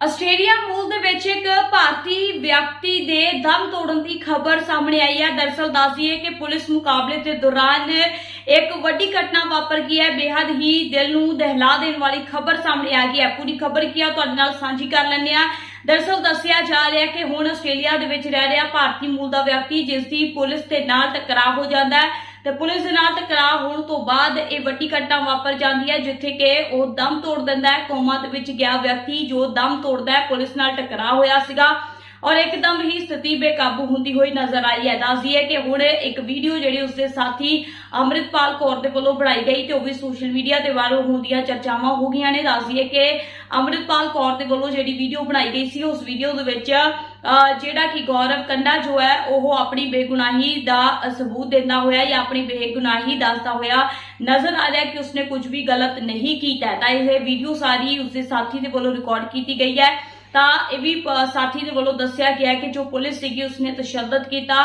Australia ਮੂਲ ਦੇ ਵਿੱਚ ਇੱਕ ਭਾਰਤੀ ਵਿਅਕਤੀ ਦੇ ਦਮ ਤੋੜਨ ਦੀ ਖਬਰ ਸਾਹਮਣੇ ਆਈ ਹੈ। ਦਰਸਲ ਦੱਸਦੀ ਕਿ ਪੁਲਿਸ ਮੁਕਾਬਲੇ ਦੇ ਦੌਰਾਨ ਇੱਕ ਵੱਡੀ ਘਟਨਾ ਵਾਪਰ ਗਈ ਹੈ। ਬੇहद ਹੀ ਦਿਲ ਨੂੰ ਦਹਿਲਾ ਦੇਣ ਵਾਲੀ ਖਬਰ ਸਾਹਮਣੇ ਆ ਗਈ ਹੈ। ਪੂਰੀ ਖਬਰ ਕੀ ਆ, ਤੁਹਾਡੇ ਨਾਲ ਸਾਂਝੀ ਕਰ ਲੈਂਦੇ ਆ ਦਰਸਲ ਦੱਸਿਆ ਜਾ ਰਿਹਾ ਕਿ ਹੁਣ ਆਸਟ੍ਰੇਲੀਆ ਦੇ ਵਿੱਚ ਰਹਿ ਰਿਹਾ ਭਾਰਤੀ ਮੂਲ ਦਾ ਵਿਅਕਤੀ ਜਿਸ ਦੀ ਪੁਲਿਸ ਦੇ ਨਾਲ ਟਕਰਾਅ ਹੋ ਜਾਂਦਾ ਹੈ। ਤੇ ਪੁਲਿਸ ਦੇ ਨਾਲ ਟਕਰਾਅ ਹੋਣ ਤੋਂ ਬਾਅਦ ਇਹ ਵੱਡੀ ਘਟਨਾ ਵਾਪਰ ਜਾਂਦੀ ਹੈ, ਜਿੱਥੇ ਕਿ ਉਹ ਦਮ ਤੋੜ ਦਿੰਦਾ ਹੈ। ਕੋਮਾ ਦੇ ਵਿੱਚ ਗਿਆ ਵਿਅਕਤੀ ਜੋ ਦਮ ਤੋੜਦਾ ਹੈ, ਪੁਲਿਸ ਨਾਲ ਟਕਰਾਅ ਹੋਇਆ ਸੀਗਾ ਔਰ ਇੱਕਦਮ ਹੀ ਸਥਿਤੀ ਬੇਕਾਬੂ ਹੁੰਦੀ ਹੋਈ ਨਜ਼ਰ ਆਈ ਹੈ। ਦੱਸਦੀ ਹੈ ਕਿ ਹੁਣ ਇੱਕ ਵੀਡੀਓ ਜਿਹੜੀ ਉਸਦੇ ਸਾਥੀ ਅੰਮ੍ਰਿਤਪਾਲ ਕੌਰ ਦੇ ਵੱਲੋਂ ਬਣਾਈ ਗਈ ਤੇ ਉਹ ਵੀ ਸੋਸ਼ਲ ਮੀਡੀਆ ਤੇ ਵਾਇਰਲ ਹੋਣ ਦੀਆਂ ਚਰਚਾਵਾਂ ਹੋ ਗਈਆਂ ਨੇ। ਦੱਸਦੀ ਹੈ ਕਿ ਅੰਮ੍ਰਿਤਪਾਲ ਕੌਰ ਦੇ ਵੱਲੋਂ ਜਿਹੜੀ ਵੀਡੀਓ ਬਣਾਈ ਗਈ ਸੀ, ਉਸ ਵੀਡੀਓ ਦੇ ਵਿੱਚ ਜਿਹੜਾ ਕਿ ਗੌਰਵ ਕੰਡਾ ਜੋ ਹੈ, ਉਹ ਆਪਣੀ ਬੇਗੁਨਾਹੀ ਦਾ ਸਬੂਤ ਦਿੰਦਾ ਹੋਇਆ ਜਾਂ ਆਪਣੀ ਬੇਗੁਨਾਹੀ ਦੱਸਦਾ ਹੋਇਆ ਨਜ਼ਰ ਆ ਰਿਹਾ ਕਿ ਉਸਨੇ ਕੁਝ ਵੀ ਗਲਤ ਨਹੀਂ ਕੀਤਾ। ਤਾਂ ਇਹ ਵੀਡੀਓ ਸਾਰੀ ਉਸਦੇ ਸਾਥੀ ਦੇ ਵੱਲੋਂ ਰਿਕਾਰਡ ਕੀਤੀ ਗਈ ਹੈ। ਤਾਂ ਇਹ ਵੀ ਸਾਥੀ ਦੇ ਵੱਲੋਂ ਦੱਸਿਆ ਗਿਆ ਕਿ ਜੋ ਪੁਲਿਸ ਸੀਗੀ, ਉਸਨੇ ਤਸ਼ੱਦਦ ਕੀਤਾ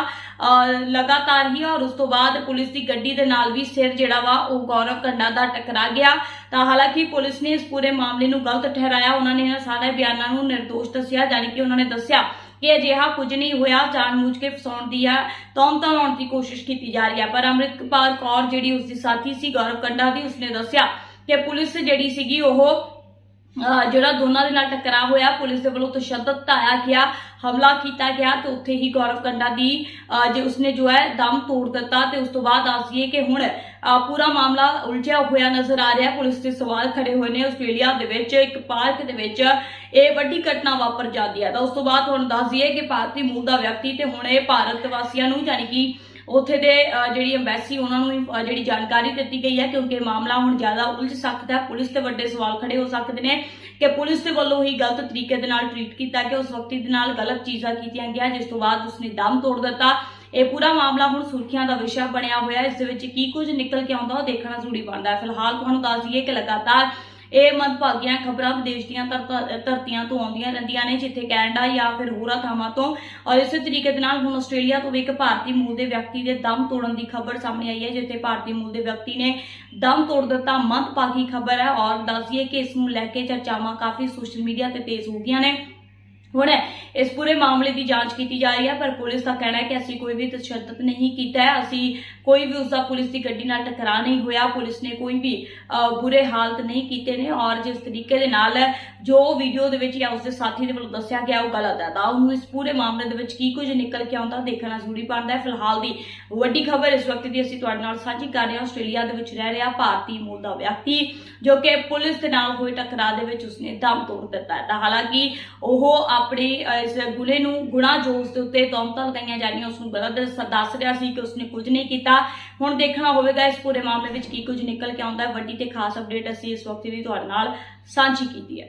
ਲਗਾਤਾਰ ਹੀ ਔਰ ਉਸ ਤੋਂ ਬਾਅਦ ਪੁਲਿਸ ਦੀ ਗੱਡੀ ਦੇ ਨਾਲ ਵੀ ਸਿਰ ਜਿਹੜਾ ਵਾ, ਉਹ ਗੌਰਵ ਕੰਡਾ ਦਾ ਟਕਰਾ ਗਿਆ। ਤਾਂ ਹਾਲਾਂਕਿ ਪੁਲਿਸ ਨੇ ਇਸ ਪੂਰੇ ਮਾਮਲੇ ਨੂੰ ਗਲਤ ਠਹਿਰਾਇਆ। ਉਹਨਾਂ ਨੇ ਇਹਨਾਂ ਸਾਰੇ ਬਿਆਨਾਂ ਨੂੰ ਨਿਰਦੋਸ਼ ਦੱਸਿਆ ਯਾਨੀ ਕਿ ਉਹਨਾਂ ਨੇ ਦੱਸਿਆ ਕਿ ਅਜਿਹਾ ਕੁਝ ਨਹੀਂ ਹੋਇਆ, ਜਾਣਬੁੱਝ ਕੇ ਫਸਾਉਣ ਦੀ ਆ ਤੌਮਤਾਂ ਲਾਉਣ ਦੀ ਕੋਸ਼ਿਸ਼ ਕੀਤੀ ਜਾ ਰਹੀ ਹੈ ਪਰ ਅੰਮ੍ਰਿਤਪਾਲ ਕੌਰ ਜਿਹੜੀ ਉਸਦੀ ਸਾਥੀ ਸੀ, ਗੌਰਵ ਕੰਡਾ ਦੀ, ਉਸਨੇ ਦੱਸਿਆ ਕਿ ਪੁਲਿਸ ਜਿਹੜੀ ਸੀਗੀ, ਉਹ ਜਿਹੜਾ ਦੋਨਾਂ ਦੇ ਨਾਲ ਟਕਰਾਅ ਹੋਇਆ, ਪੁਲਿਸ ਦੇ ਵੱਲੋਂ ਤਸ਼ੱਦਦ ਢਾਇਆ ਗਿਆ, ਹਮਲਾ ਕੀਤਾ ਗਿਆ ਤੇ ਉੱਥੇ ਹੀ ਗੌਰਵ ਕੰਡਾ ਦੀ ਜੇ ਉਸਨੇ ਜੋ ਹੈ ਦਮ ਤੋੜ ਦਿੱਤਾ ਤੇ ਉਸ ਤੋਂ ਬਾਅਦ ਦੱਸਦੀਏ ਕਿ ਹੁਣ ਪੂਰਾ ਮਾਮਲਾ ਉਲਝਿਆ ਹੋਇਆ ਨਜ਼ਰ ਆ ਰਿਹਾ। ਪੁਲਿਸ ਦੇ ਸਵਾਲ ਖੜੇ ਹੋਏ ਨੇ ਆਸਟ੍ਰੇਲੀਆ ਦੇ ਵਿੱਚ, ਇੱਕ ਪਾਰਕ ਦੇ ਵਿੱਚ ਇਹ ਵੱਡੀ ਘਟਨਾ ਵਾਪਰ ਜਾਂਦੀ ਹੈ। ਤਾਂ ਉਸ ਤੋਂ ਬਾਅਦ ਹੁਣ ਦੱਸ ਦਈਏ ਕਿ ਭਾਰਤੀ ਮੂਲ ਦਾ ਵਿਅਕਤੀ ਤੇ ਹੁਣ ਇਹ ਭਾਰਤ ਵਾਸੀਆਂ ਨੂੰ, ਯਾਨੀ ਕਿ ਉੱਥੇ ਦੇ ਜਿਹੜੀ ਐਮਬੈਸੀ ਉਹਨਾਂ ਨੂੰ ਵੀ, ਜਿਹੜੀ ਜਾਣਕਾਰੀ ਦਿੱਤੀ ਗਈ ਹੈ ਕਿਉਂਕਿ ਇਹ ਮਾਮਲਾ ਹੁਣ ਜ਼ਿਆਦਾ ਉਲਝ ਸਕਦਾ ਪੁਲਿਸ ਤੇ ਵੱਡੇ ਸਵਾਲ ਖੜੇ ਹੋ ਸਕਦੇ ਨੇ ਕਿ ਪੁਲਿਸ ਦੇ ਵੱਲੋਂ ਹੀ ਗਲਤ ਤਰੀਕੇ ਦੇ ਨਾਲ ਟ੍ਰੀਟ ਕੀਤਾ ਗਿਆ ਉਸ ਵਕਤੀ ਦੇ ਨਾਲ ਗਲਤ ਚੀਜ਼ਾਂ ਕੀਤੀਆਂ ਗਿਆ ਜਿਸ ਤੋਂ ਬਾਅਦ ਉਸਨੇ ਦਮ ਤੋੜ ਦਿੱਤਾ। ਇਹ ਪੂਰਾ ਮਾਮਲਾ ਹੁਣ ਸੁਰਖੀਆਂ ਦਾ ਵਿਸ਼ਾ ਬਣਿਆ ਹੋਇਆ ਹੈ। ਇਸ ਦੇ ਵਿੱਚ ਕੀ ਕੁਝ ਨਿਕਲ ਕੇ ਆਉਂਦਾ ਉਹ ਦੇਖਣਾ ਜ਼ਰੂਰੀ ਬਣਦਾ ਹੈ। ਫਿਲਹਾਲ ਤੁਹਾਨੂੰ ਦੱਸ ਦਈਏ ਕਿ ਲਗਾਤਾਰ ਇਹ ਮੰਦਭਾਗੀਆਂ ਖਬਰਾਂ ਵਿਦੇਸ਼ ਦੀਆਂ ਧਰਤ- ਧਰਤੀਆਂ ਤੋਂ ਆਉਂਦੀਆਂ ਰਹਿੰਦੀਆਂ ਨੇ, ਜਿੱਥੇ ਕੈਨੇਡਾ ਜਾਂ ਫਿਰ ਹੋਰਾਂ ਥਾਵਾਂ ਤੋਂ। ਔਰ ਇਸੇ ਤਰੀਕੇ ਦੇ ਨਾਲ ਹੁਣ ਆਸਟ੍ਰੇਲੀਆ ਤੋਂ ਵੀ ਇੱਕ ਭਾਰਤੀ ਮੂਲ ਦੇ ਵਿਅਕਤੀ ਦੇ ਦਮ ਤੋੜਨ ਦੀ ਖਬਰ ਸਾਹਮਣੇ ਆਈ ਹੈ, ਜਿੱਥੇ ਭਾਰਤੀ ਮੂਲ ਦੇ ਵਿਅਕਤੀ ਨੇ ਦਮ ਤੋੜ ਦਿੱਤਾ, ਮੰਦਭਾਗੀ ਖਬਰ ਹੈ। ਔਰ ਦੱਸੀਏ ਕਿ ਇਸ ਨੂੰ ਲੈ ਕੇ ਚਰਚਾਵਾਂ ਕਾਫੀ ਸੋਸ਼ਲ ਮੀਡੀਆ ਤੇ ਤੇਜ਼ ਹੋ ਗਈਆਂ ਨੇ। ਹੁਣ ਇਸ ਪੂਰੇ ਮਾਮਲੇ ਦੀ ਜਾਂਚ ਕੀਤੀ ਜਾ ਰਹੀ ਹੈ, ਪਰ ਪੁਲਿਸ ਦਾ ਕਹਿਣਾ ਹੈ ਕਿ ਅਸੀਂ ਕੋਈ ਵੀ ਤਸ਼ੱਦਦ ਨਹੀਂ ਕੀਤਾ ਹੈ। ਅਸੀਂ ਕੋਈ ਵੀ ਉਸਦਾ ਪੁਲਿਸ ਦੀ ਗੱਡੀ ਨਾਲ ਟਕਰਾ ਨਹੀਂ ਹੋਇਆ। ਪੁਲਿਸ ਨੇ ਕੋਈ ਵੀ ਬੁਰੇ ਹਾਲਤ ਨਹੀਂ ਕੀਤੇ ਨੇ ਔਰ ਜਿਸ ਤਰੀਕੇ ਦੇ ਨਾਲ ਜੋ ਵੀਡੀਓ ਦੇ ਵਿੱਚ ਜਾਂ ਉਸਦੇ ਸਾਥੀ ਦੇ ਵੱਲੋਂ ਦੱਸਿਆ ਗਿਆ, ਉਹ ਗਲਤ ਹੈ। ਤਾਂ ਉਹਨੂੰ ਇਸ ਪੂਰੇ ਮਾਮਲੇ ਦੇ ਵਿੱਚ ਕੀ ਕੁਝ ਨਿਕਲ ਕੇ ਆਉਂਦਾ, ਦੇਖਣਾ ਜ਼ਰੂਰੀ ਬਣਦਾ ਹੈ। ਫਿਲਹਾਲ ਦੀ ਵੱਡੀ ਖਬਰ ਇਸ ਵਕਤ ਦੀ ਅਸੀਂ ਤੁਹਾਡੇ ਨਾਲ ਸਾਂਝੀ ਕਰ ਰਹੇ ਹਾਂ। ਆਸਟ੍ਰੇਲੀਆ ਦੇ ਵਿੱਚ ਰਹਿ ਰਿਹਾ ਭਾਰਤੀ ਮੂਲ ਦਾ ਵਿਅਕਤੀ, ਜੋ ਕਿ ਪੁਲਿਸ ਦੇ ਨਾਲ ਹੋਏ ਟਕਰਾਅ ਦੇ ਵਿੱਚ ਉਸਨੇ ਦਮ ਤੋੜ ਦਿੱਤਾ ਹੈ। ਤਾਂ ਹਾਲਾਂਕਿ ਉਹ ਆਪਣੇ ਇਸ ਗੁਨੇ ਨੂੰ ਗੁਣਾ ਜੋਸ਼ ਦੇ ਉੱਤੇ ਤੌਮਤਾਂ ਲਗਾਈਆਂ ਜਾ ਰਹੀਆਂ। ਉਸ ਨੂੰ ਗਲਤ ਦੱਸ- ਦੱਸ ਰਿਹਾ ਸੀ ਕਿ ਉਸਨੇ ਕੁਝ ਨਹੀਂ ਕੀਤਾ। ਹੁਣ ਦੇਖਣਾ ਹੋਵੇਗਾ ਇਸ ਪੂਰੇ ਮਾਮਲੇ ਵਿੱਚ ਕੀ ਕੁਝ ਨਿਕਲ ਕੇ ਆਉਂਦਾ ਹੈ। ਵੱਡੀ ਤੇ ਖਾਸ ਅਪਡੇਟ ਅਸੀਂ ਇਸ ਵਕਤ ਦੀ ਤੁਹਾਡੇ ਨਾਲ ਸਾਂਝੀ ਕੀਤੀ ਹੈ।